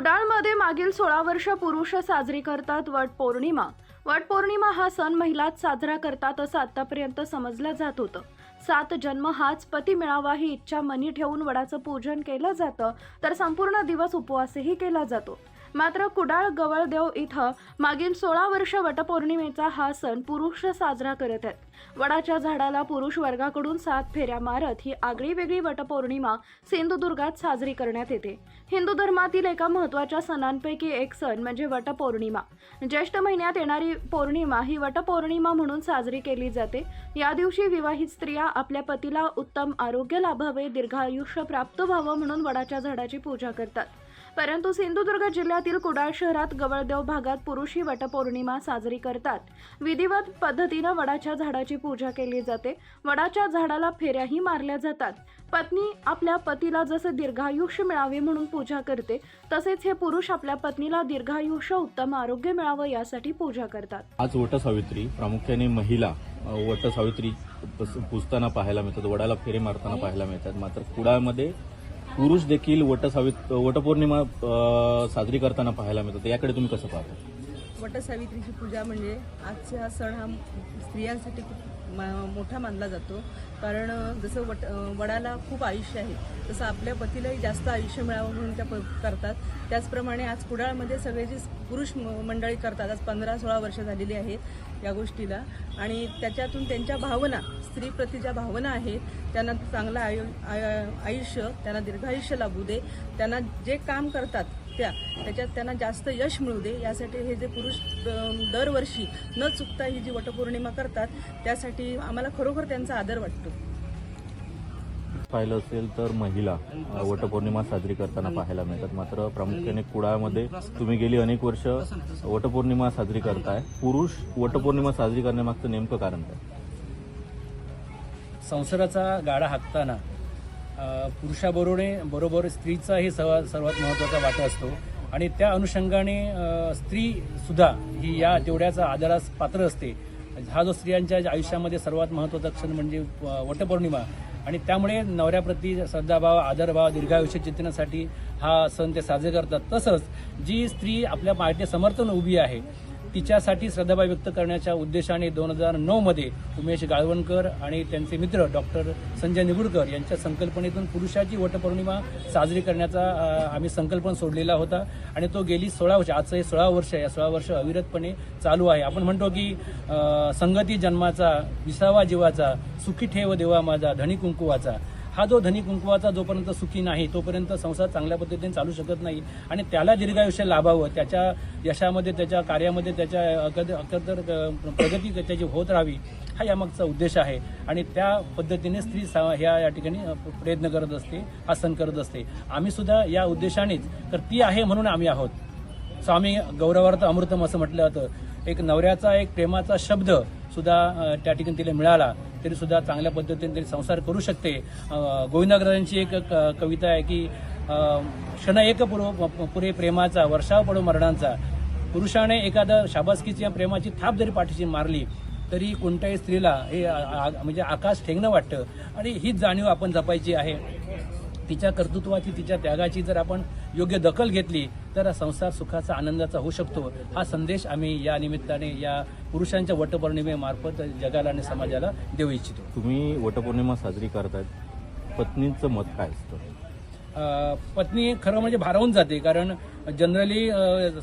मागील सोळा वर्ष पुरुष साजरी करतात वट पौर्णिमा. वट पौर्णिमा हा सण महिलाच साजरा करतात असं आतापर्यंत समजलं जात होतं. सात जन्म हाच पती मिळावा ही इच्छा मनी ठेवून वडाचं पूजन केलं जातं तर संपूर्ण दिवस उपवासही केला जातो. मात्र कुडाळ गवळदेव इथं मागील सोळा वर्ष वटपौर्णिमेचा हा सण पुरुष साजरा करत आहेत. वडाच्या झाडाला पुरुष वर्गाकडून सात फेऱ्या मारत ही आगळी वेगळी वटपौर्णिमा सिंधुदुर्गात साजरी करण्यात येते. हिंदू धर्मातील एका महत्त्वाच्या सणांपैकी एक सण म्हणजे वटपौर्णिमा. ज्येष्ठ महिन्यात येणारी पौर्णिमा ही वटपौर्णिमा म्हणून साजरी केली जाते. या दिवशी विवाहित स्त्रिया आपल्या पतीला उत्तम आरोग्य लाभावे दीर्घायुष्य प्राप्त व्हावं म्हणून वडाच्या झाडाची पूजा करतात. परंतु सिंधुदुर्ग जिल्ह्यातील कुडाळ शहरात गवळदेव भागात पुरुष ही वटपौर्णिमा साजरी करतात. विधिवत पद्धतीनं वडाच्या झाडाची पूजा केली जाते. वडाच्या झाडाला फेऱ्याही मारल्या जातात. पत्नी आपल्या पतीला जसं दीर्घायुष्य मिळावे म्हणून पूजा करते तसेच हे पुरुष आपल्या पत्नीला दीर्घायुष्य उत्तम आरोग्य मिळावं यासाठी पूजा करतात. आज वटसावित्री प्रामुख्याने महिला अ, वटसावित्री पस- पुजताना पाहायला मिळतात वडाला फेरे मारताना पाहायला मिळतात. मात्र कुडाळमध्ये पुरुष देखील वटसावित वटपौर्णिमा साजरी करताना पाहायला मिळतात. याकडे तुम्ही कसं पाहता? वटसावित्रीची पूजा म्हणजे आजचा सण हा स्त्रियांसाठी खूप मोठा मानला जातो. कारण जसं वट वडाला खूप आयुष्य आहे तसं आपल्या पतीलाही जास्त आयुष्य मिळावं म्हणून त्या प- करतात. त्याचप्रमाणे आज कुडाळमध्ये सगळे जे पुरुष म- मंडळी करतात आज पंधरा सोळा वर्ष झालेली आहेत या गोष्टीला. आणि त्याच्यातून त्यांच्या भावना स्त्रीप्रती ज्या भावना आहेत त्यांना चांगलं आयु आय- आयुष्य त्यांना दीर्घायुष्य लाभू दे. त्यांना जे काम करतात त्या त्याच्यात त्यांना जास्त यश मिळू दे. यासाठी हे जे पुरुष दरवर्षी न चुकता ही जी वटपौर्णिमा करतात त्यासाठी आम्हाला खरोखर त्यांचा आदर वाटतो. पाहिलं असेल तर महिला वटपौर्णिमा साजरी करताना पाहायला मिळतात. मात्र प्रामुख्याने कुडाळमध्ये तुम्ही गेली अनेक वर्ष वटपौर्णिमा साजरी करताय. पुरुष वटपौर्णिमा साजरी करण्यामागचं नेमकं कारण काय? संसाराचा गाडा हाकताना पुरुषाबरोबर बरोबर स्त्रीचाही सर्वात सर्वात महत्त्वाचा वाटा असतो. आणि त्या अनुषंगाने स्त्रीसुद्धा ही या तेवढ्याचा आदरास पात्र असते. हा जो स्त्रियांच्या आयुष्यामध्ये सर्वात महत्त्वाचा क्षण म्हणजे वटपौर्णिमा. आणि त्यामुळे नवऱ्याप्रती श्रद्धाभाव आदरभाव दीर्घायुष्य चिंतनासाठी हा सण ते साजरे करतात. तसंच जी स्त्री आपल्या पार्टीने समर्थन उभी आहे तिच्यासाठी श्रद्धाभाव व्यक्त करण्याच्या उद्देशाने दोन हजार नऊमध्ये उमेश गाळवणकर आणि त्यांचे मित्र डॉक्टर संजय निगुडकर यांच्या संकल्पनेतून पुरुषाची वटपौर्णिमा साजरी करण्याचा आम्ही संकल्पन सोडलेला होता. आणि तो गेली सोळा वर्ष आजचं हे सोळा वर्ष या सोळा वर्ष अविरतपणे चालू आहे. आपण म्हणतो की संगती जन्माचा विसावा जीवाचा सुखी ठेव देवा माझा धनी कुंकुवाचा. हा जो धनी कुंकुवाचा जोपर्यंत सुखी नाही तोपर्यंत संसार चांगल्या पद्धतीने चालू शकत नाही. आणि त्याला दीर्घायुष्य लाभावं त्याच्या यशामध्ये त्याच्या कार्यामध्ये त्याच्या अकद अकदर प्रगती त्याची होत राहावी हा यामागचा उद्देश आहे. आणि त्या पद्धतीने स्त्री सा ह्या या ठिकाणी प्रयत्न करत असते हा सण करत असते. आम्ही सुद्धा या उद्देशानेच तर ती आहे म्हणून आम्ही आहोत. स्वामी गौरवार्थ अमृतम असं म्हटलं जातं. एक नवऱ्याचा एक प्रेमाचा शब्द सुद्धा त्या ठिकाणी तिला मिळाला. तरी सुद्धा चांगल्या पद्धतीने तरी संसार करू शकते. गोविंदाग्रजांची एक क- कविता आहे की क्षण एक पुरो पुरे प्रेमाचा वर्षाव पडो मरणांचा. पुरुषाने एखादं शाबासकीची या प्रेमाची थाप जरी पाठीशी मारली तरी कोणत्याही स्त्रीला हे आ- म्हणजे आकाश ठेंगणं वाटतं. आणि हीच जाणीव आपण जपायची आहे. तिच्या कर्तृत्वाची तिच्या त्यागाची जर आपण योग्य दखल घेतली तर संसार सुखाचा आनंदाचा होऊ शकतो. हा संदेश आम्ही या निमित्ताने या पुरुषांच्या वटपौर्णिमेमार्फत जगाला आणि समाजाला देऊ इच्छितो. तुम्ही वटपौर्णिमा साजरी करतायत पत्नींचं मत काय असतं? पत्नी खरं म्हणजे भारावून जाते कारण जनरली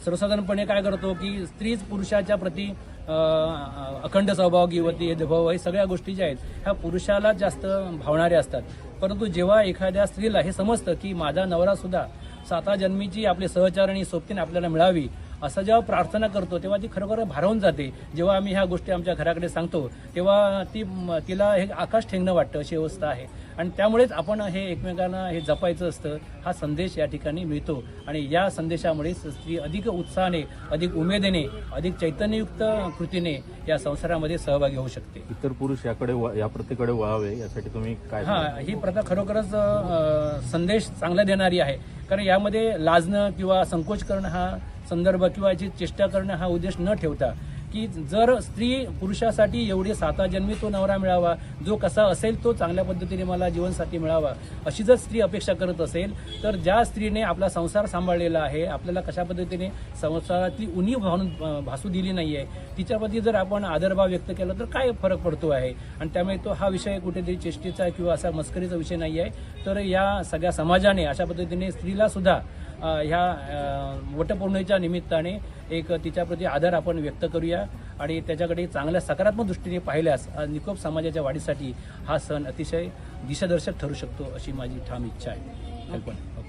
सर्वसाधारणपणे काय करतो की स्त्रीच पुरुषाच्या प्रती अखंड सहभागीवती भेदभाव हे सगळ्या गोष्टी ज्या आहेत ह्या पुरुषाला जास्त भावणाऱ्या असतात. परंतु जेव्हा एखाद्या स्त्रीला हे समजतं की माझा नवरा सुद्धा साता जन्मीची आपली सहचारणी सोबतीने आपल्याला मिळावी असं जेव्हा प्रार्थना करतो तेव्हा ती खरोखर भारावून जाते. जेव्हा आम्ही ह्या गोष्टी आमच्या घराकडे सांगतो तेव्हा ती तिला हे आकाश ठेंगणं वाटतं अशी अवस्था आहे. आणि त्यामुळेच आपण हे एकमेकांना हे जपायचं असतं हा संदेश या ठिकाणी मिळतो. आणि या संदेशामुळे स्त्री अधिक उत्साहाने अधिक उमेदीने अधिक चैतन्ययुक्त कृतीने या संसारामध्ये सहभागी होऊ शकते. इतर पुरुष याकडे या प्रत्येकडे वळावे यासाठी तुम्ही काय हा ही प्रथा खरोखरच संदेश चांगला देणारी आहे. कारण यामध्ये लाजणं किंवा संकोच करणं हा संदर्भ किंवा याची चेष्टा करणं हा उद्देश न ठेवता की जर स्त्री पुरुषासाठी एवढे साता जन्मी तो नवरा मिळावा जो कसा असेल तो चांगल्या पद्धतीने मला जीवनसाथी मिळावा अशी जर स्त्री अपेक्षा करत असेल तर ज्या स्त्रीने आपला संसार सांभाळलेला आहे आपल्याला कशा पद्धतीने संसारातली उणीव भावून भासू दिली नाही आहे तिच्याप्रती जर आपण आदरभाव व्यक्त केला तर काय फरक पडतो आहे? आणि त्यामुळे तो हा विषय कुठेतरी चेष्टेचा किंवा असा मस्करीचा विषय नाही आहे तर या सगळ्या समाजाने अशा पद्धतीने स्त्रीला सुद्धा ह्या वटपौर्णिमेच्या निमित्ताने एक तिच्याप्रती आदर आपण व्यक्त करूया आणि त्याच्याकडे चांगल्या सकारात्मक दृष्टीने पाहिल्यास निकोप समाजाच्या वाढीसाठी हा सण अतिशय दिशादर्शक ठरू शकतो अशी माझी ठाम इच्छा आहे. कल्पना.